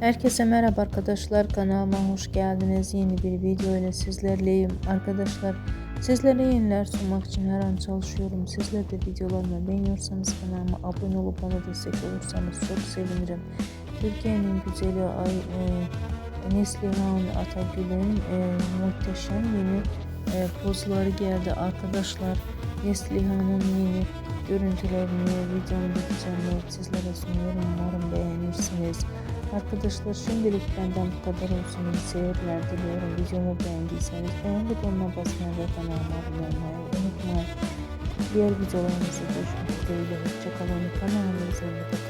Herkese merhaba arkadaşlar kanalıma hoş geldiniz. Yeni bir video ile sizlerleyim. Arkadaşlar sizlere yeniler sunmak için her an çalışıyorum. Sizler de videolarımı beğeniyorsanız kanalıma abone olup bana destek olursanız çok sevinirim. Türkiye'nin güzeli Ay e, Neslihan Atagül'ün e, muhteşem yeni e, pozları geldi arkadaşlar. Neslihan'ın yeni görüntülerini videomda düzenleyip sizlere sunuyorum. Umarım beğenirsiniz. Arkadaşlar şimdilik benden bu kadar olsun. İyi seyirler diliyorum. Videomu beğendiyseniz beğen butonuna basmayı ve kanalıma abone olmayı unutmayın. Diğer videolarımızda görüşmek dileğiyle. Hoşçakalın. Kanalımıza bakın.